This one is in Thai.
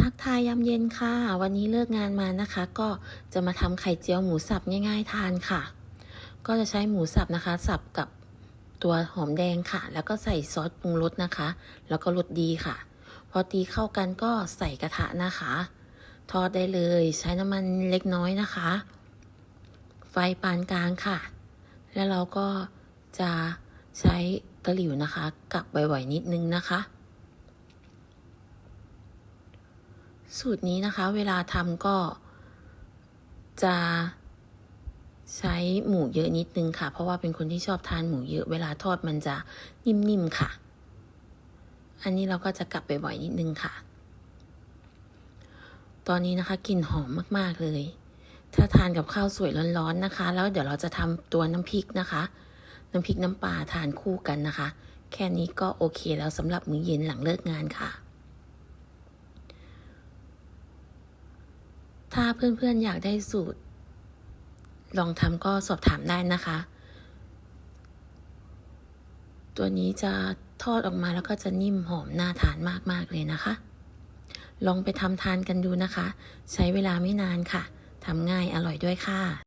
ทักทายยามเย็นค่ะ วันนี้เลิกงานมานะคะ ก็จะมาทำไข่เจียวหมูสับง่าย ๆ ทานค่ะ ก็จะใช้หมูสับนะคะ สับกับตัวหอมแดงค่ะ แล้วก็ใส่ซอสปรุงรสนะคะ แล้วก็รสดีค่ะ พอตีเข้ากันก็ใส่กระทะนะคะ ทอดได้เลยใช้น้ำมันเล็กน้อยนะคะ ไฟปานกลางค่ะ แล้วเราก็จะใช้ตะหลิวนะคะกับบ่อยๆนิดนึงนะคะ สูตรนี้นะคะ เวลาทำก็จะใช้หมูเยอะนิดนึงค่ะ เพราะว่าเป็นคนที่ชอบทานหมูเยอะ เวลาทอดมันจะนิ่มๆค่ะ อันนี้เราก็จะกลับไปบ่อยนิดนึงค่ะ ตอนนี้นะคะกลิ่นหอมมากๆเลย ถ้าทานกับข้าวสวยร้อนๆนะคะ แล้วเดี๋ยวเราจะทำตัวน้ำพริกนะคะ น้ำพริกน้ำปลาทานคู่กันนะคะ แค่นี้ก็โอเคแล้วสำหรับมื้อเย็นหลังเลิกงานค่ะ ถ้าเพื่อนๆอยากได้สูตร ลองทำก็สอบถามได้นะคะ ตัวนี้จะทอดออกมาแล้วก็จะนิ่มหอมน่าทานมากๆเลยนะคะ ลองไปทำทานกันดูนะคะ ใช้เวลาไม่นานค่ะทำง่ายอร่อยด้วยค่ะ